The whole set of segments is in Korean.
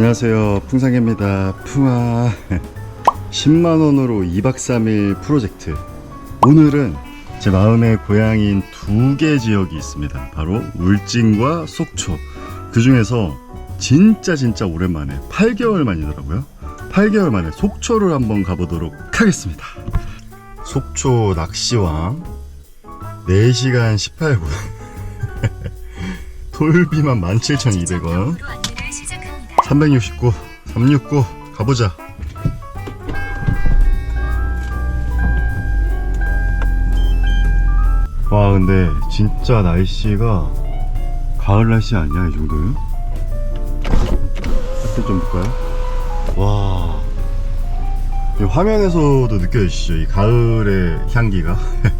안녕하세요. 풍상입니다. 풍아. 10만원으로 2박 3일 프로젝트. 오늘은 제 마음의 고향인 두 개 지역이 있습니다. 바로 울진과 속초. 그 중에서 진짜 진짜 오랜만에 8개월 만이더라고요. 8개월 만에 속초를 한번 가보도록 하겠습니다. 속초 낚시왕. 4시간 18분. 돌비만 17,200원 369, 369 가보자. 와 근데 진짜 날씨가 가을 날씨 아니야 이 정도면? 하트 좀 볼까요? 와. 이 화면에서도 느껴지시죠? 이 가을의 향기가.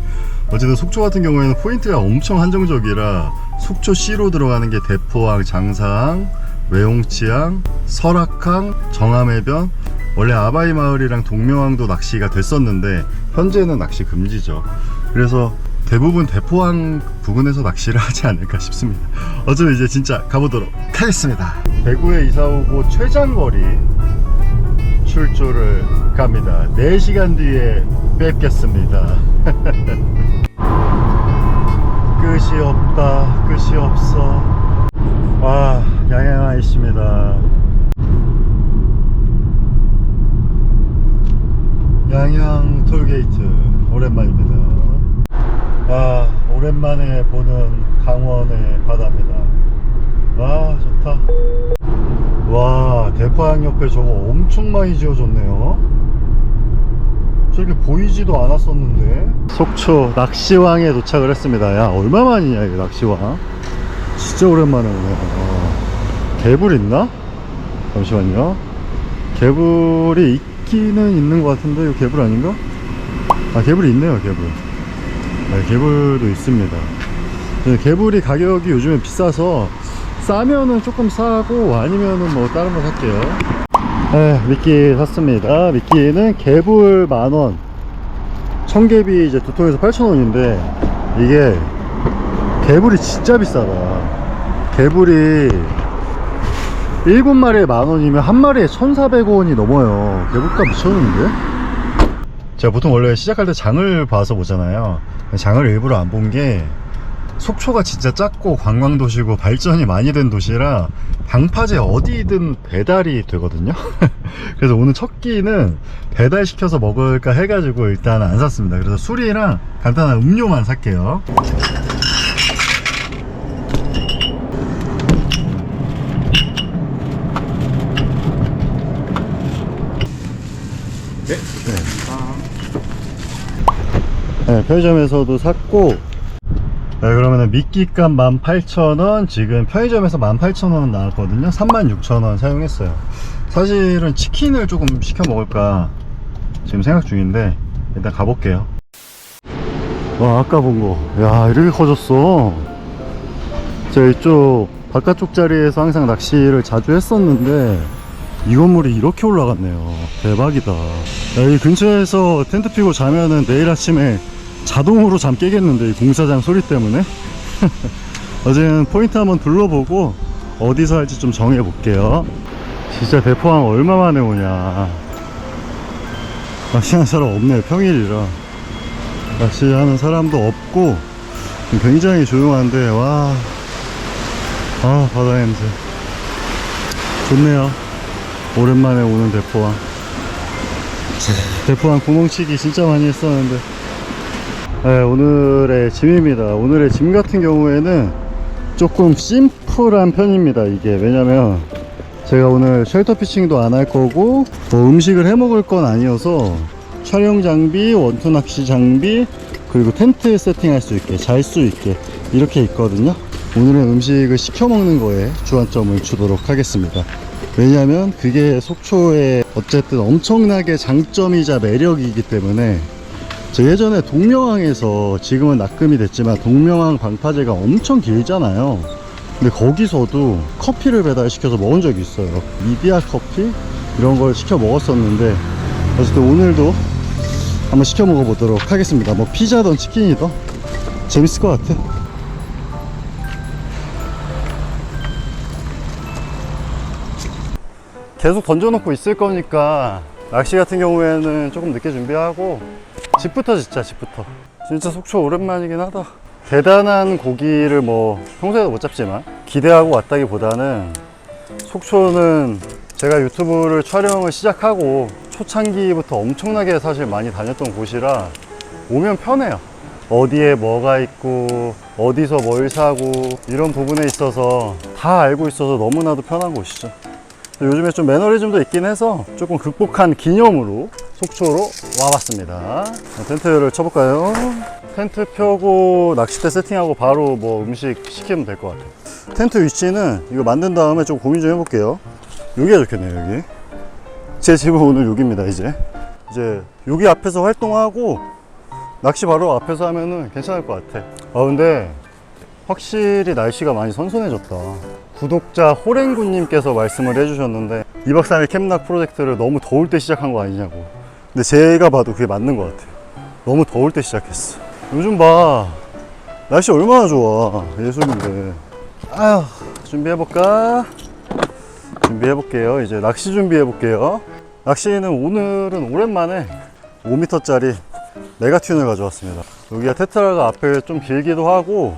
어쨌든 속초 같은 경우에는 포인트가 엄청 한정적이라 속초 C로 들어가는 게 대포항, 장사항, 외홍치항, 설악항, 정암해변 원래 아바이 마을이랑 동묘항도 낚시가 됐었는데 현재는 낚시 금지죠. 그래서 대부분 대포항 부근에서 낚시를 하지 않을까 싶습니다. 어쨌든 이제 진짜 가보도록 하겠습니다. 대구에 이사 오고 최장거리 출조를 갑니다. 4시간 뒤에 뵙겠습니다. 끝이 없다. 끝이 없어. 와, 양양아 있습니다. 양양 톨게이트 오랜만입니다. 아, 오랜만에 보는 강원의 바다입니다. 와, 좋다. 와, 대포항 옆에 저거 엄청 많이 지어졌네요. 저렇게 보이지도 않았었는데. 속초 낚시왕에 도착을 했습니다. 야, 얼마만이냐, 이 낚시왕. 진짜 오랜만에 오네요. 개불 있나? 잠시만요. 개불이 있기는 있는 것 같은데, 이거 개불 아닌가? 아, 개불이 있네요, 개불. 네, 개불도 있습니다. 네, 개불이 가격이 요즘에 비싸서 싸면은 조금 싸고 아니면은 뭐 다른 거 살게요. 네, 미끼 샀습니다. 미끼는 개불 만원. 청개비 이제 두 통에서 8,000원인데 이게 개불이 진짜 비싸다. 개불이 7마리에 만원이면 한 마리에 1,400원이 넘어요. 개불값 미쳤는데? 제가 보통 원래 시작할 때 장을 봐서 보잖아요. 장을 일부러 안 본 게 속초가 진짜 작고 관광도시고 발전이 많이 된 도시라 방파제 어디든 배달이 되거든요. 그래서 오늘 첫 끼는 배달시켜서 먹을까 해가지고 일단 안 샀습니다. 그래서 술이랑 간단한 음료만 살게요. 네, 편의점에서도 샀고 네, 그러면 미끼값 18,000원 지금 편의점에서 18,000원 나왔거든요. 36,000원 사용했어요. 사실은 치킨을 조금 시켜 먹을까 지금 생각 중인데 일단 가볼게요. 와 아까 본거야 이렇게 커졌어. 제가 이쪽 바깥쪽 자리에서 항상 낚시를 자주 했었는데 이 건물이 이렇게 올라갔네요. 대박이다. 야, 이 근처에서 텐트 피고 자면은 내일 아침에 자동으로 잠 깨겠는데 이 공사장 소리 때문에? 어제는 포인트 한번 둘러보고 어디서 할지 좀 정해 볼게요. 진짜 대포항 얼마 만에 오냐. 낚시하는 사람 없네요 평일이라. 낚시하는 사람도 없고 굉장히 조용한데 와. 아, 바다 냄새. 좋네요. 오랜만에 오는 대포항. 대포항 구멍치기 진짜 많이 했었는데 네, 오늘의 짐입니다. 오늘의 짐 같은 경우에는 조금 심플한 편입니다 이게. 왜냐면 제가 오늘 쉘터 피칭도 안 할 거고 뭐 음식을 해 먹을 건 아니어서 촬영 장비, 원투 낚시 장비 그리고 텐트 세팅할 수 있게 잘 수 있게 이렇게 있거든요. 오늘은 음식을 시켜 먹는 거에 주안점을 주도록 하겠습니다. 왜냐면 그게 속초의 어쨌든 엄청나게 장점이자 매력이기 때문에 저 예전에 동명항에서 지금은 낙금이 됐지만 동명항 방파제가 엄청 길잖아요. 근데 거기서도 커피를 배달시켜서 먹은 적이 있어요. 미디아 커피? 이런 걸 시켜 먹었었는데 어쨌든 오늘도 한번 시켜 먹어보도록 하겠습니다. 뭐 피자든 치킨이든 재밌을 것 같아. 계속 던져놓고 있을 거니까 낚시 같은 경우에는 조금 늦게 준비하고 집부터 진짜 집부터 진짜 속초 오랜만이긴 하다 대단한 고기를 뭐 평소에도 못 잡지만 기대하고 왔다기보다는 속초는 제가 유튜브를 촬영을 시작하고 초창기부터 엄청나게 사실 많이 다녔던 곳이라 오면 편해요. 어디에 뭐가 있고 어디서 뭘 사고 이런 부분에 있어서 다 알고 있어서 너무나도 편한 곳이죠. 요즘에 좀 매너리즘도 있긴 해서 조금 극복한 기념으로 속초로 와봤습니다. 자, 텐트를 쳐볼까요? 텐트 펴고 낚싯대 세팅하고 바로 뭐 음식 시키면 될 것 같아요. 텐트 위치는 이거 만든 다음에 좀 고민 좀 해볼게요. 여기가 좋겠네요, 여기. 제 집은 오늘 여기입니다, 이제. 이제 여기 앞에서 활동하고 낚시 바로 앞에서 하면은 괜찮을 것 같아. 아, 근데 확실히 날씨가 많이 선선해졌다. 구독자 호랭구님께서 말씀을 해주셨는데 2박 3일 캠락 프로젝트를 너무 더울 때 시작한 거 아니냐고. 근데 제가 봐도 그게 맞는 것 같아요. 너무 더울 때 시작했어. 요즘 봐. 날씨 얼마나 좋아. 예술인데. 아휴, 준비해볼까? 준비해볼게요. 이제 낚시 준비해볼게요. 낚시는 오늘은 오랜만에 5m짜리 메가튠을 가져왔습니다. 여기가 테트라가 앞에 좀 길기도 하고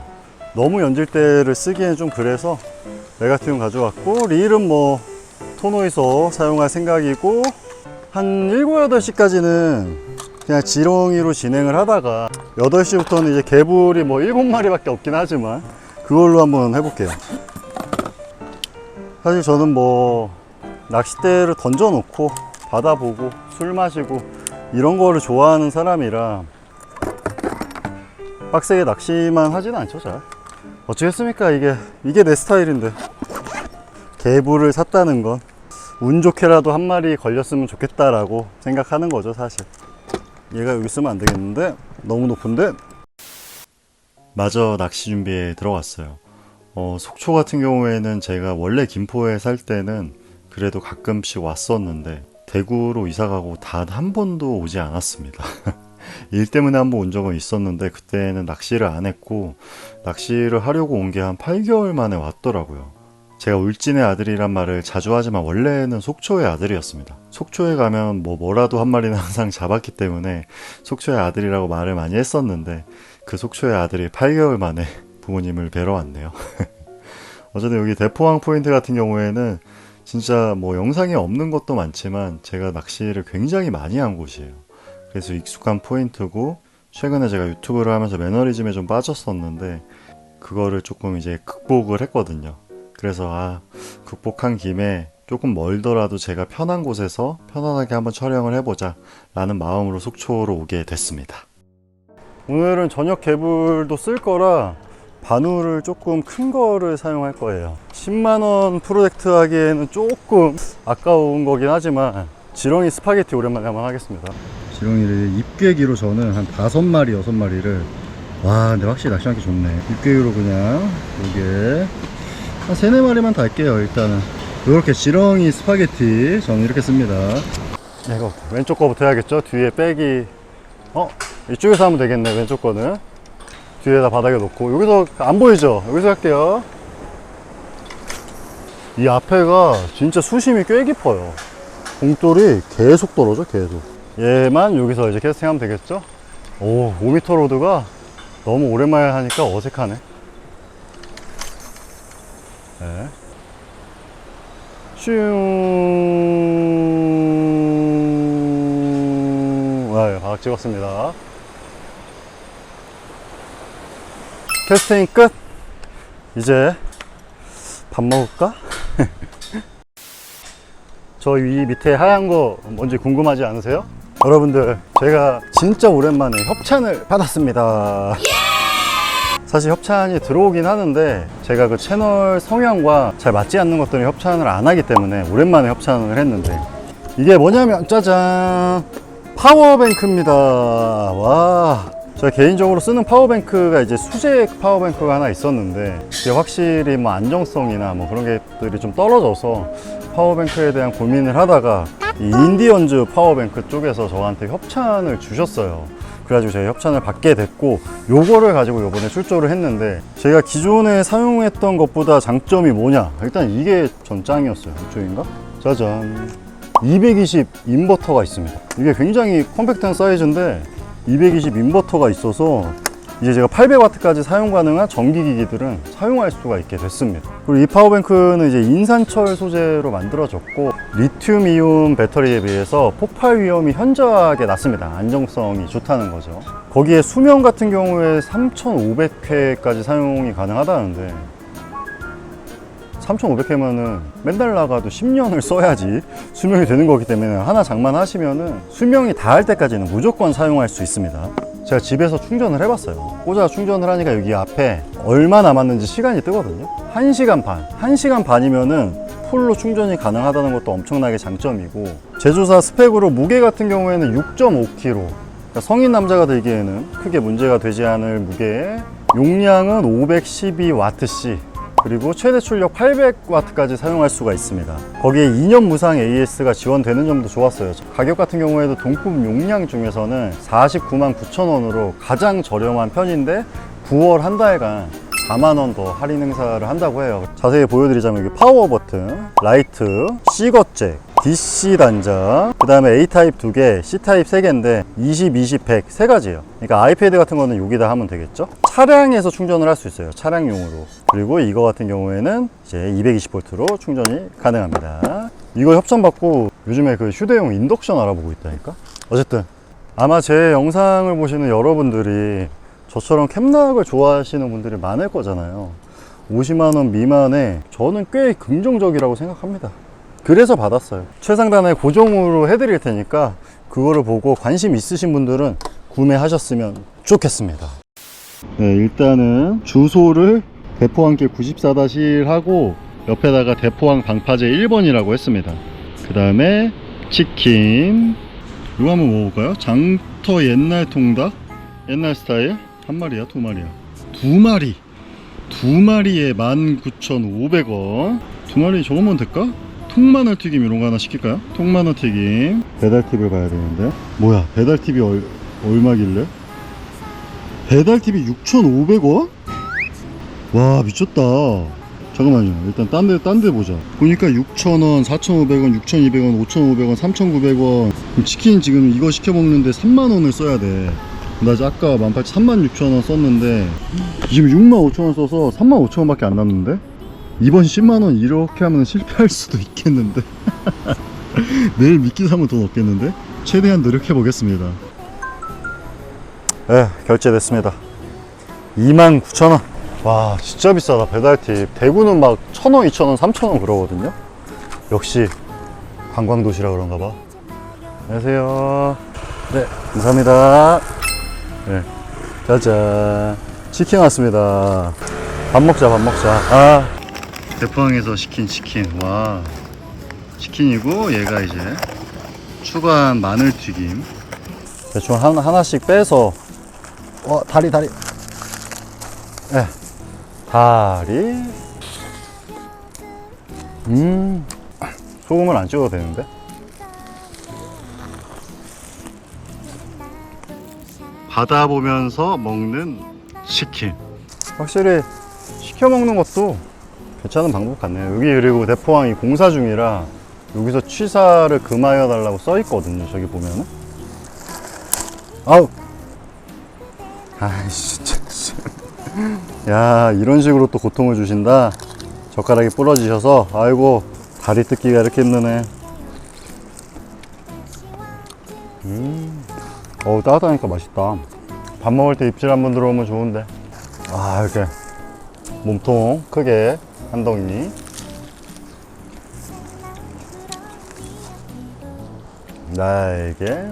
너무 연질대를 쓰기엔 좀 그래서 메가튠 가져왔고 릴은 뭐 토노이서 사용할 생각이고 한 7, 8시까지는 그냥 지렁이로 진행을 하다가 8시부터는 이제 개불이 뭐 7마리밖에 없긴 하지만 그걸로 한번 해볼게요. 사실 저는 뭐 낚싯대를 던져놓고 바다 보고 술 마시고 이런 거를 좋아하는 사람이라 빡세게 낚시만 하지는 않죠 잘. 어쩌겠습니까? 이게 이게 내 스타일인데. 개불을 샀다는 건 운 좋게라도 한 마리 걸렸으면 좋겠다라고 생각하는 거죠 사실 얘가 여기 있으면 안 되겠는데 너무 높은데 마저 낚시 준비에 들어갔어요 어, 속초 같은 경우에는 제가 원래 김포에 살 때는 그래도 가끔씩 왔었는데 대구로 이사 가고 단 한 번도 오지 않았습니다. 일 때문에 한 번 온 적은 있었는데 그때는 낚시를 안 했고 낚시를 하려고 온 게 한 8개월 만에 왔더라고요. 제가 울진의 아들이란 말을 자주 하지만 원래는 속초의 아들이었습니다. 속초에 가면 뭐 뭐라도 한 마리는 항상 잡았기 때문에 속초의 아들이라고 말을 많이 했었는데 그 속초의 아들이 8개월 만에 부모님을 뵈러 왔네요. 어쨌든 여기 대포항 포인트 같은 경우에는 진짜 뭐 영상에 없는 것도 많지만 제가 낚시를 굉장히 많이 한 곳이에요. 그래서 익숙한 포인트고 최근에 제가 유튜브를 하면서 매너리즘에 좀 빠졌었는데 그거를 조금 이제 극복을 했거든요. 그래서 아 극복한 김에 조금 멀더라도 제가 편한 곳에서 편안하게 한번 촬영을 해보자 라는 마음으로 속초로 오게 됐습니다. 오늘은 저녁 개불도 쓸 거라 바누를 조금 큰 거를 사용할 거예요. 10만원 프로젝트 하기에는 조금 아까운 거긴 하지만 지렁이 스파게티 오랜만에 한번 하겠습니다. 지렁이를 입괴기로 저는 한 5마리 6마리를 와 근데 확실히 낚시하기 좋네. 입괴기로 그냥 요게 한 3, 4마리만 달게요 일단은. 이렇게 지렁이 스파게티 저는 이렇게 씁니다. 이거 왼쪽 거부터 해야겠죠? 뒤에 백이 어? 이쪽에서 하면 되겠네 왼쪽 거는. 뒤에다 바닥에 놓고. 여기서 안 보이죠? 여기서 할게요. 이 앞에가 진짜 수심이 꽤 깊어요. 공돌이 계속 떨어져 계속. 얘만 여기서 이제 캐스팅하면 되겠죠? 오 5m 로드가 너무 오랜만에 하니까 어색하네 네. 슝 아, 바닥 찍었습니다 캐스팅 끝 이제 밥 먹을까? 저 위 밑에 하얀 거 뭔지 궁금하지 않으세요? 여러분들 제가 진짜 오랜만에 협찬을 받았습니다 사실 협찬이 들어오긴 하는데 제가 그 채널 성향과 잘 맞지 않는 것들은 협찬을 안 하기 때문에 오랜만에 협찬을 했는데 이게 뭐냐면 짜잔! 파워뱅크입니다. 와. 제가 개인적으로 쓰는 파워뱅크가 이제 수제 파워뱅크가 하나 있었는데 이게 확실히 뭐 안정성이나 뭐 그런 것들이 좀 떨어져서 파워뱅크에 대한 고민을 하다가 이 인디언즈 파워뱅크 쪽에서 저한테 협찬을 주셨어요. 그래가지고 제가 협찬을 받게 됐고 요거를 가지고 요번에 출조를 했는데 제가 기존에 사용했던 것보다 장점이 뭐냐? 일단 이게 전 짱이었어요. 이쪽인가? 짜잔. 220 인버터가 있습니다. 이게 굉장히 컴팩트한 사이즈인데 220 인버터가 있어서 이제 제가 800W까지 사용 가능한 전기기기들은 사용할 수가 있게 됐습니다. 그리고 이 파워뱅크는 이제 인산철 소재로 만들어졌고 리튬 이온 배터리에 비해서 폭발 위험이 현저하게 낮습니다. 안정성이 좋다는 거죠. 거기에 수명 같은 경우에 3,500회까지 사용이 가능하다는데 3,500회면은 맨날 나가도 10년을 써야지 수명이 되는 거기 때문에 하나 장만하시면은 수명이 닿을 때까지는 무조건 사용할 수 있습니다. 제가 집에서 충전을 해봤어요. 꽂아 충전을 하니까 여기 앞에 얼마 남았는지 시간이 뜨거든요. 1시간 반. 1시간 반이면은 풀로 충전이 가능하다는 것도 엄청나게 장점이고 제조사 스펙으로 무게 같은 경우에는 6.5kg 그러니까 성인 남자가 들기에는 크게 문제가 되지 않을 무게에 용량은 512Wc 그리고 최대 출력 800W까지 사용할 수가 있습니다. 거기에 2년 무상 AS가 지원되는 점도 좋았어요. 가격 같은 경우에도 동품 용량 중에서는 49만 9천 원으로 가장 저렴한 편인데 9월 한 달간 4만 원 더 할인 행사를 한다고 해요. 자세히 보여드리자면 파워 버튼, 라이트, C거잭, DC 단자, 그 다음에 A타입 2개, C타입 3개인데 20, 20, 100세 가지예요. 그러니까 아이패드 같은 거는 여기다 하면 되겠죠? 차량에서 충전을 할 수 있어요. 차량용으로. 그리고 이거 같은 경우에는 이제 220V로 충전이 가능합니다. 이거 협찬받고 요즘에 그 휴대용 인덕션 알아보고 있다니까? 어쨌든 아마 제 영상을 보시는 여러분들이 저처럼 캠락을 좋아하시는 분들이 많을 거잖아요. 50만원 미만에 저는 꽤 긍정적이라고 생각합니다. 그래서 받았어요. 최상단에 고정으로 해드릴 테니까 그거를 보고 관심 있으신 분들은 구매하셨으면 좋겠습니다. 네, 일단은 주소를 대포항길 94-1 하고 옆에다가 대포항 방파제 1번이라고 했습니다. 그 다음에 치킨 이거 한번 먹어볼까요? 장터 옛날 통닭 옛날 스타일 한 마리야 두 마리야 두 마리 두 마리에 19,500원 두 마리 저거면 될까? 통마늘 튀김 이런 거 하나 시킬까요? 통마늘 튀김. 배달 팁을 봐야 되는데. 뭐야 배달 팁이 얼, 얼마길래? 배달 팁이 6,500원? 와 미쳤다. 잠깐만요. 일단 딴데 딴 데 보자. 보니까 6,000원, 4,500원, 6,200원, 5,500원, 3,900원. 그럼 치킨 지금 이거 시켜 먹는데 3만원을 써야 돼나 아까 18,000, 36,000원 썼는데 지금 65,000원 써서 35,000원 밖에 안 남는데 이번 10만원 이렇게 하면 실패할 수도 있겠는데? 내일 미끼 사면 돈 없겠는데? 최대한 노력해 보겠습니다. 네 결제됐습니다. 29,000원. 와 진짜 비싸다 배달팁. 대구는 막 1,000원, 2,000원, 3,000원 그러거든요? 역시 관광도시라 그런가 봐. 안녕하세요. 네. 감사합니다. 네. 짜잔. 치킨 왔습니다. 밥 먹자 밥 먹자. 아 대포항에서 시킨 치킨. 와. 치킨이고 얘가 이제 추가한 마늘 튀김. 대충 하나, 하나씩 빼서 어 다리 다리. 예. 다리. 음. 소금을 안 찍어도 되는데? 바다 보면서 먹는 치킨. 확실히 시켜 먹는 것도 괜찮은 방법 같네요. 여기 그리고 대포항이 공사 중이라 여기서 취사를 금하여 달라고 써 있거든요 저기 보면은. 아우! 아이씨 진짜. 야 이런 식으로 또 고통을 주신다? 젓가락이 부러지셔서 아이고 다리 뜯기가 이렇게 힘드네. 음. 어우 따뜻하니까 맛있다. 밥 먹을 때 입질 한번 들어오면 좋은데. 아 이렇게 몸통 크게 한 덩이 나에게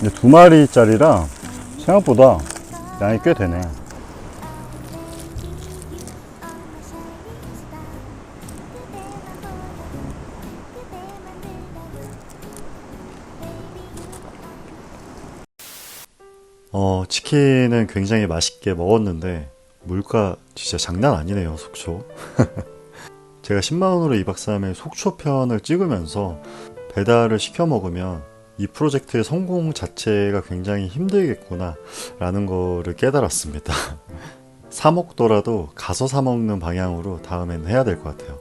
이제 두 마리짜리라 생각보다 양이 꽤 되네. 치킨은 굉장히 맛있게 먹었는데 물가 진짜 장난 아니네요, 속초. 제가 10만원으로 2박 3일 속초 편을 찍으면서 배달을 시켜 먹으면 이 프로젝트의 성공 자체가 굉장히 힘들겠구나 라는 거를 깨달았습니다. 사 먹더라도 가서 사 먹는 방향으로 다음에는 해야 될 것 같아요.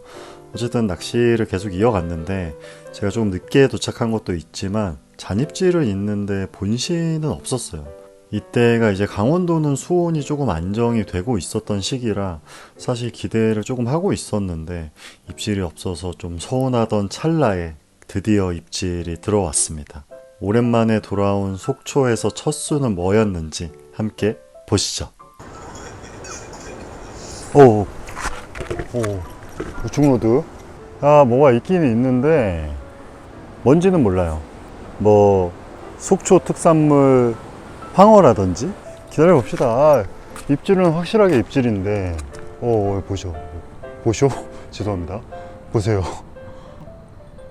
어쨌든 낚시를 계속 이어갔는데 제가 조금 늦게 도착한 것도 있지만 잔입질은 있는데 본시는 없었어요. 이때가 이제 강원도는 수온이 조금 안정이 되고 있었던 시기라 사실 기대를 조금 하고 있었는데 입질이 없어서 좀 서운하던 찰나에 드디어 입질이 들어왔습니다. 오랜만에 돌아온 속초에서 첫 수는 뭐였는지 함께 보시죠. 오, 오, 우중로드. 아, 뭐가 있기는 있는데 뭔지는 몰라요. 뭐 속초 특산물 황어라든지 기다려 봅시다. 아, 입질은 확실하게 입질인데, 오, 보쇼, 보쇼, 죄송합니다. 보세요.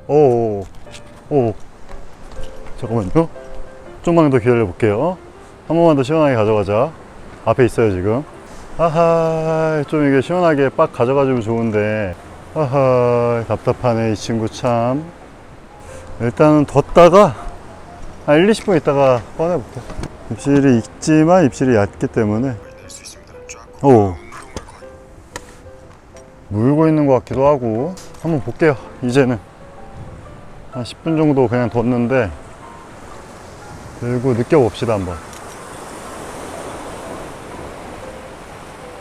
오, 오, 잠깐만요. 좀만 더 기다려 볼게요. 한 번만 더 시원하게 가져가자. 앞에 있어요, 지금. 아하, 좀 이게 시원하게 빡 가져가주면 좋은데. 아하, 답답하네, 이 친구 참. 일단은 뒀다가, 한 1, 20분 있다가 꺼내볼게. 입질이 있지만 입질이 얕기 때문에. 오. 물고 있는 것 같기도 하고. 한번 볼게요, 이제는. 한 10분 정도 그냥 뒀는데, 들고 느껴봅시다, 한번.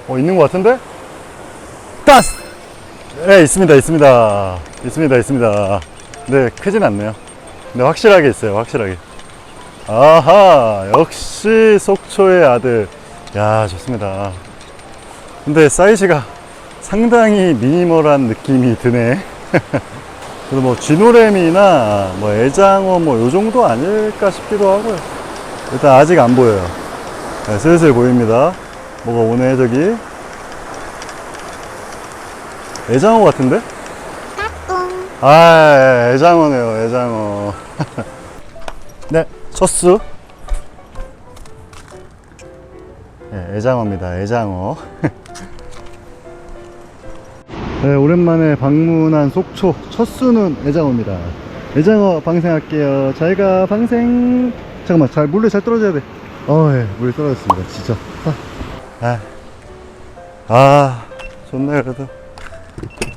어, 있는 것 같은데? 따스! 네, 있습니다, 있습니다. 있습니다, 있습니다. 네, 크진 않네요. 근데 확실하게 있어요, 확실하게. 아하, 역시 속초의 아들. 야, 좋습니다. 근데 사이즈가 상당히 미니멀한 느낌이 드네. 그래도 뭐 쥐노래미나 뭐 애장어 뭐 요 정도 아닐까 싶기도 하고요. 일단 아직 안 보여요. 네, 슬슬 보입니다. 뭐가 오네 저기. 애장어 같은데? 아 애장어네요 애장어. 네 첫수. 네, 애장어입니다 애장어. 네, 오랜만에 방문한 속초 첫 수는 애장어입니다. 애장어 방생할게요. 잘가 방생. 잠깐만, 잘 물에 잘 떨어져야 돼. 어, 예, 물에 떨어졌습니다. 진짜. 아, 아, 아 좋네 그래도.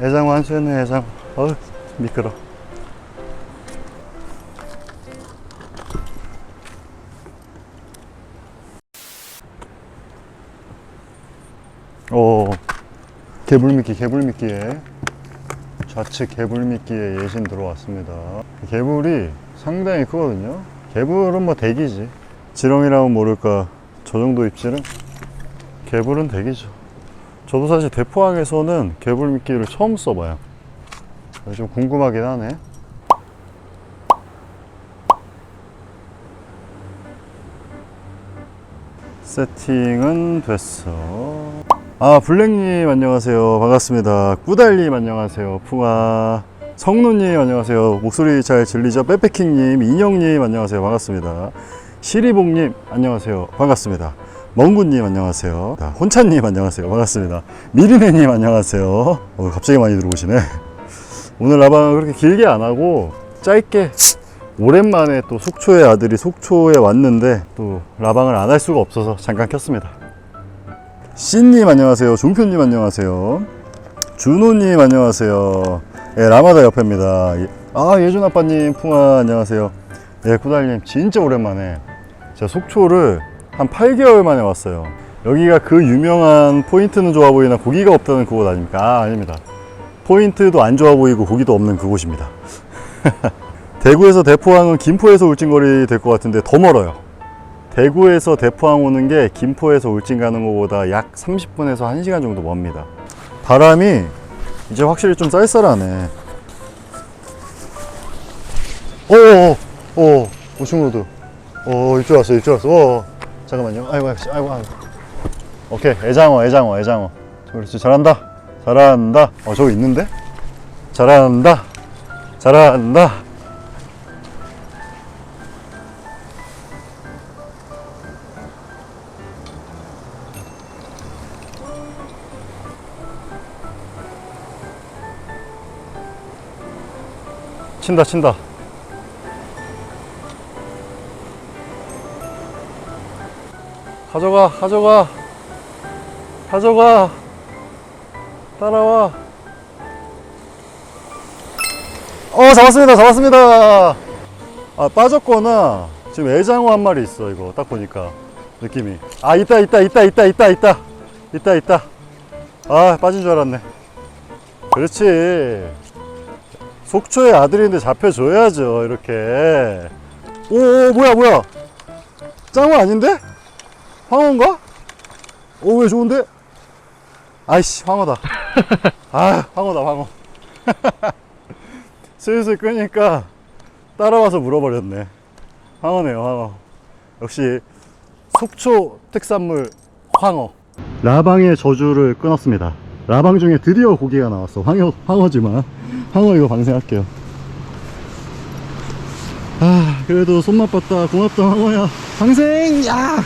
애장어 한 수였네 애장어. 어, 미끄러. 오. 개불미끼 개불미끼에 좌측 개불미끼에 예신 들어왔습니다. 개불이 상당히 크거든요. 개불은 뭐 대기지. 지렁이라면 모를까 저 정도 입질은? 개불은 대기죠. 저도 사실 대포항에서는 개불미끼를 처음 써봐요. 좀 궁금하긴 하네. 세팅은 됐어 아 블랙님 안녕하세요. 반갑습니다. 꾸달님 안녕하세요. 풍아. 성노님 안녕하세요. 목소리 잘 들리죠? 빼빼킹님 인형님 안녕하세요. 반갑습니다. 시리봉님 안녕하세요. 반갑습니다. 멍구님 안녕하세요. 자, 혼찬님 안녕하세요. 반갑습니다. 미리네님 안녕하세요. 어, 갑자기 많이 들어오시네. 오늘 라방을 그렇게 길게 안 하고 짧게 오랜만에 또 속초의 아들이 속초에 왔는데 또 라방을 안 할 수가 없어서 잠깐 켰습니다 씨님 안녕하세요. 종표님 안녕하세요. 준호님 안녕하세요. 예, 라마다 옆입니다. 예, 아 예준 아빠님 풍아 안녕하세요. 예, 구달님 진짜 오랜만에 제가 속초를 한 8개월 만에 왔어요. 여기가 그 유명한 포인트는 좋아 보이나 고기가 없다는 그곳 아닙니까? 아, 아닙니다. 포인트도 안 좋아 보이고 고기도 없는 그곳입니다. 대구에서 대포항은 김포에서 울진거리 될 것 같은데 더 멀어요. 대구에서 대포항 오는 게 김포에서 울진 가는 것보다 약 30분에서 1시간 정도 멉니다. 바람이 이제 확실히 좀 쌀쌀하네. 오오오 오, 오충로드. 오, 입줄 왔어, 입줄 왔어. 오, 잠깐만요. 아이고, 아이고, 아이고. 오케이, 애장어, 애장어, 애장어. 그렇지, 잘한다. 잘한다. 어, 저기 있는데? 잘한다. 잘한다. 친다 친다 가져가 가져가 가져가. 따라와. 어, 잡았습니다. 잡았습니다. 아, 빠졌거나 지금 애장어 한 마리 있어. 이거 딱 보니까 느낌이. 아, 있다, 있다, 있다, 있다, 있다, 있다, 있다, 있다. 아, 빠진 줄 알았네. 그렇지. 속초의 아들인데 잡혀줘야죠. 이렇게. 오, 오 뭐야, 뭐야. 짱어 아닌데? 황어인가? 오, 왜 좋은데? 아이씨, 황어다. 아, 황어다, 황어. 슬슬 끄니까 따라와서 물어버렸네. 황어네요, 황어. 역시 속초 특산물 황어. 라방의 저주를 끊었습니다. 라방 중에 드디어 고기가 나왔어. 황어, 황어지만. 황어 이거 방생할게요. 아, 그래도 손맛 봤다. 고맙다, 황어야. 방생! 야!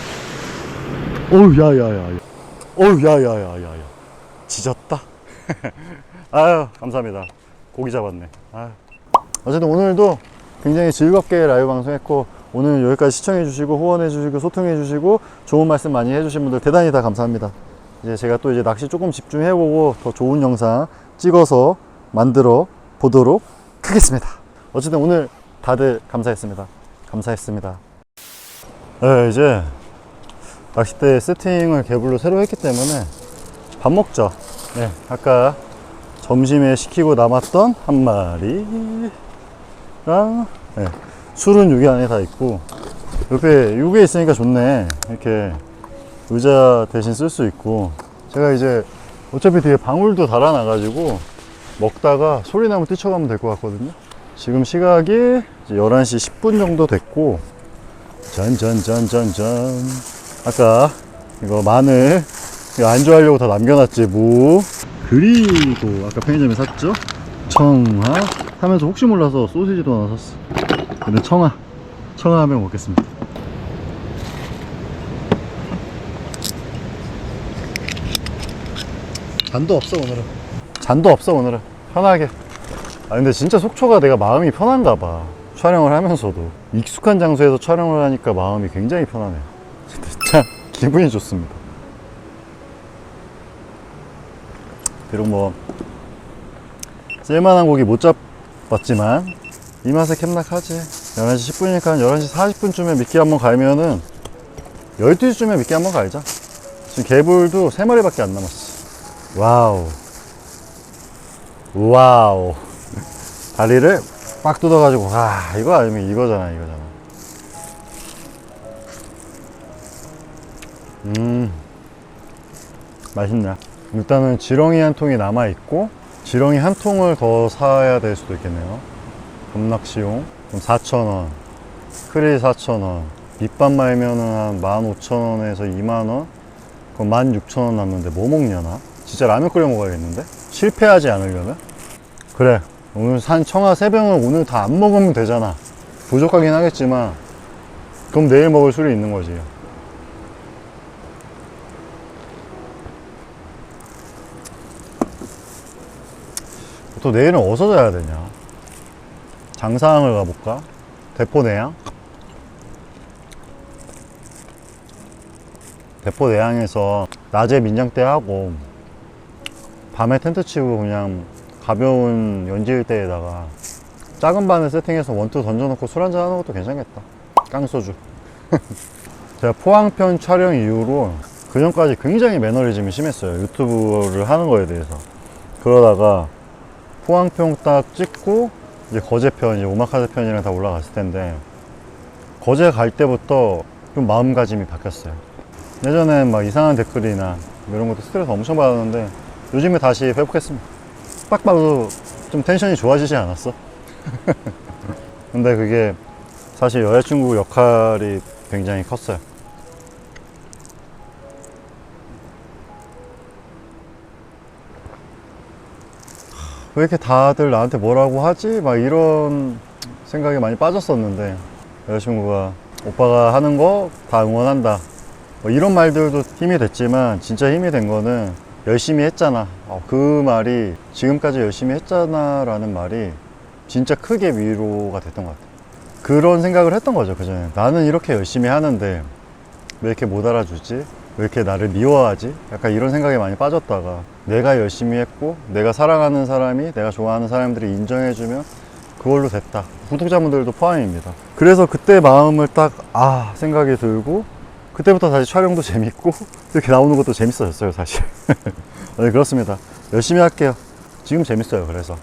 어우, 야, 야, 야. 야. 어우, 야, 야, 야, 야, 야. 지졌다. 아유, 감사합니다. 고기 잡았네. 아유. 어쨌든 오늘도 굉장히 즐겁게 라이브 방송했고, 오늘 여기까지 시청해 주시고, 후원해 주시고, 소통해 주시고, 좋은 말씀 많이 해 주신 분들 대단히 다 감사합니다. 이제 제가 또 이제 낚시 조금 집중해보고, 더 좋은 영상 찍어서 만들어 보도록 하겠습니다. 어쨌든 오늘 다들 감사했습니다. 감사했습니다. 네, 이제 낚싯대 세팅을 개불로 새로 했기 때문에 밥 먹죠. 네, 아까 점심에 시키고 남았던 한 마리랑 네, 술은 여기 안에 다 있고 옆에 이게 있으니까 좋네. 이렇게 의자 대신 쓸 수 있고 제가 이제 어차피 뒤에 방울도 달아놔가지고 먹다가 소리 나면 뛰쳐가면 될 것 같거든요. 지금 시각이 이제 11시 10분 정도 됐고 전전전전전. 아까 이거 마늘 이거 안주하려고 다 남겨놨지 무. 그리고 아까 편의점에 샀죠? 청아 하면서 혹시 몰라서 소시지도 하나 샀어. 근데 청아 청아 하면 먹겠습니다 잔도 없어 오늘은. 잔도 없어 오늘은. 편하게. 아 근데 진짜 속초가 내가 마음이 편한가 봐. 촬영을 하면서도. 익숙한 장소에서 촬영을 하니까 마음이 굉장히 편하네. 진짜 기분이 좋습니다. 비록 뭐 쓸만한 고기 못 잡았지만 이 맛에 캠락하지. 11시 10분이니까 11시 40분쯤에 미끼 한번 갈면은 12시쯤에 미끼 한번 갈자. 지금 개불도 3마리밖에 안 남았어 와우. 와우. 다리를 빡 뜯어가지고 와 이거 아니면 이거잖아 이거잖아. 음. 맛있네. 일단은 지렁이 한 통이 남아있고 지렁이 한 통을 더 사야 될 수도 있겠네요. 금낚시용. 그럼 4,000원. 크릴 4,000원. 밑밥 말면은 한 15,000원에서 2만원? 그럼 16,000원 남는데 뭐 먹냐나 진짜 라면 끓여 먹어야겠는데? 실패하지 않으려면? 그래 오늘 산 청아 세 병을 오늘 다 안 먹으면 되잖아. 부족하긴 하겠지만 그럼 내일 먹을 술이 있는 거지. 또 내일은 어디서 자야 되냐? 장사항을 가볼까? 대포 내양? 대포 내양에서 낮에 민장대 하고 밤에 텐트 치고 그냥 가벼운 연지일대에다가 작은 바늘 세팅해서 원투 던져놓고 술 한잔 하는 것도 괜찮겠다. 깡소주. 제가 포항편 촬영 이후로 그전까지 굉장히 매너리즘이 심했어요. 유튜브를 하는 거에 대해서. 그러다가 포항편 딱 찍고 이제 거제편 이제 오마카세 편이랑 다 올라갔을 텐데 거제 갈 때부터 좀 마음가짐이 바뀌었어요. 예전엔 막 이상한 댓글이나 이런 것도 스트레스 엄청 받았는데 요즘에 다시 회복했습니다 딱 봐도 좀 텐션이 좋아지지 않았어? 근데 그게 사실 여자친구 역할이 굉장히 컸어요. 왜 이렇게 다들 나한테 뭐라고 하지? 막 이런 생각이 많이 빠졌었는데 여자친구가 오빠가 하는 거 다 응원한다. 뭐 이런 말들도 힘이 됐지만 진짜 힘이 된 거는 열심히 했잖아. 어, 그 말이 지금까지 열심히 했잖아 라는 말이 진짜 크게 위로가 됐던 것 같아. 그런 생각을 했던 거죠, 그전에. 나는 이렇게 열심히 하는데 왜 이렇게 못 알아주지? 왜 이렇게 나를 미워하지? 약간 이런 생각에 많이 빠졌다가 내가 열심히 했고 내가 사랑하는 사람이 내가 좋아하는 사람들이 인정해주면 그걸로 됐다. 구독자분들도 포함입니다. 그래서 그때 마음을 딱 아 생각이 들고 그때부터 다시 촬영도 재밌고 이렇게 나오는 것도 재밌어졌어요 사실. 네 그렇습니다. 열심히 할게요. 지금 재밌어요 그래서.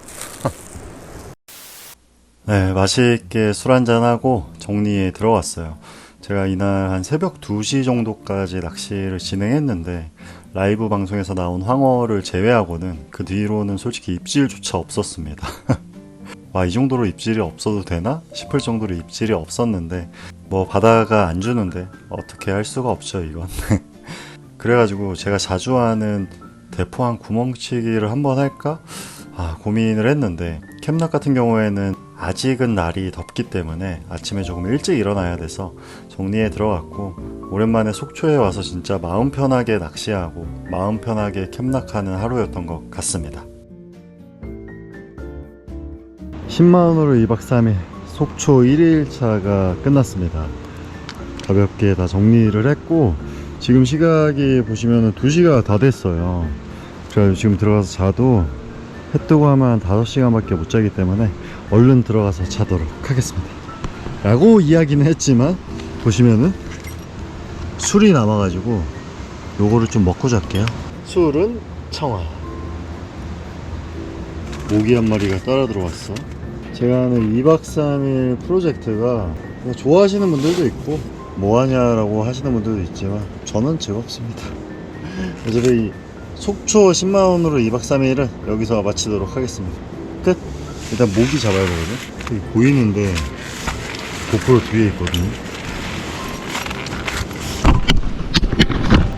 네, 맛있게 술 한잔하고 정리에 들어왔어요. 제가 이날 한 새벽 2시 정도까지 낚시를 진행했는데 라이브 방송에서 나온 황어를 제외하고는 그 뒤로는 솔직히 입질조차 없었습니다. 와, 이 정도로 입질이 없어도 되나? 싶을 정도로 입질이 없었는데 뭐 바다가 안 주는데 어떻게 할 수가 없죠, 이건. 그래가지고 제가 자주 하는 대포항 구멍치기를 한번 할까? 아, 고민을 했는데 캠락 같은 경우에는 아직은 날이 덥기 때문에 아침에 조금 일찍 일어나야 돼서 정리에 들어갔고 오랜만에 속초에 와서 진짜 마음 편하게 낚시하고 마음 편하게 캠락하는 하루였던 것 같습니다. 10만원으로 2박 3일 속초 1일차가 끝났습니다. 가볍게 다 정리를 했고 지금 시각이 보시면 2시가 다 됐어요. 그래서 지금 들어가서 자도 해 뜨고 하면 한 5시간 밖에 못 자기 때문에 얼른 들어가서 자도록 하겠습니다. 라고 이야기는 했지만 보시면은 술이 남아가지고 요거를 좀 먹고 잘게요. 술은 청아. 모기 한 마리가 따라 들어왔어. 제가 하는 2박 3일 프로젝트가 뭐 좋아하시는 분들도 있고 뭐하냐라고 하시는 분들도 있지만 저는 즐겁습니다. 어차피 이 속초 10만원으로 2박 3일은 여기서 마치도록 하겠습니다. 끝! 일단 모기 잡아야 되거든. 여기 보이는데 고프로 뒤에 있거든요.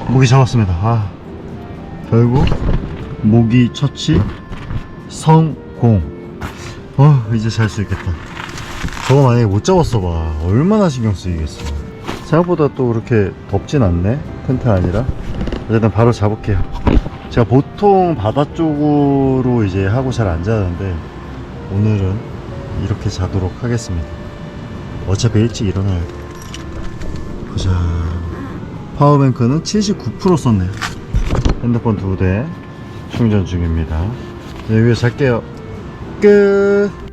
모기 잡았습니다. 아, 결국 모기 처치 성공. 어, 이제 잘 수 있겠다. 저거 만약에 못 잡았어 봐. 얼마나 신경 쓰이겠어. 생각보다 또 그렇게 덥진 않네. 텐트 아니라. 어쨌든 바로 잡을게요. 제가 보통 바다 쪽으로 이제 하고 잘 안 자는데 오늘은 이렇게 자도록 하겠습니다. 어차피 일찍 일어나야 돼. 보자. 파워뱅크는 79% 썼네요. 핸드폰 두 대 충전 중입니다. 여기서 잘게요. 끝.